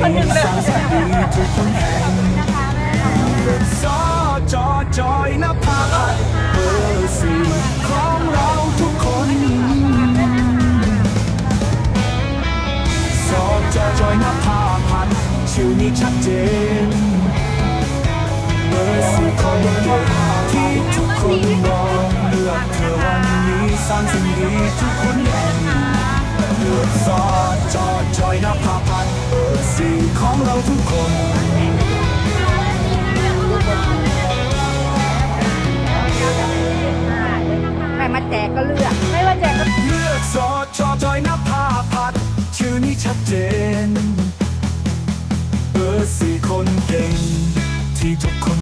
คนหนึ่งเลยสร้างสิ่งดีทุกคนแห่งสอจอจอยนภาเบอร์สี่ของเราทุกคนสอจอจอยนภาพันธ์ชื่อนี้ชัดเจนเบอร์สี่คนเดียวที่ทุกคนรอเลือกเธอวันนี้สร้างสิ่งดีทุกคนเลือกสอจอจอยนภาพัน ทุกคนใครมาแจกก็เลือก ไม่ว่าแจกก็เลือกสอชอจอยนภาพัดชื่อนี้ชัดเจน เบอร์สี่คนเก่ง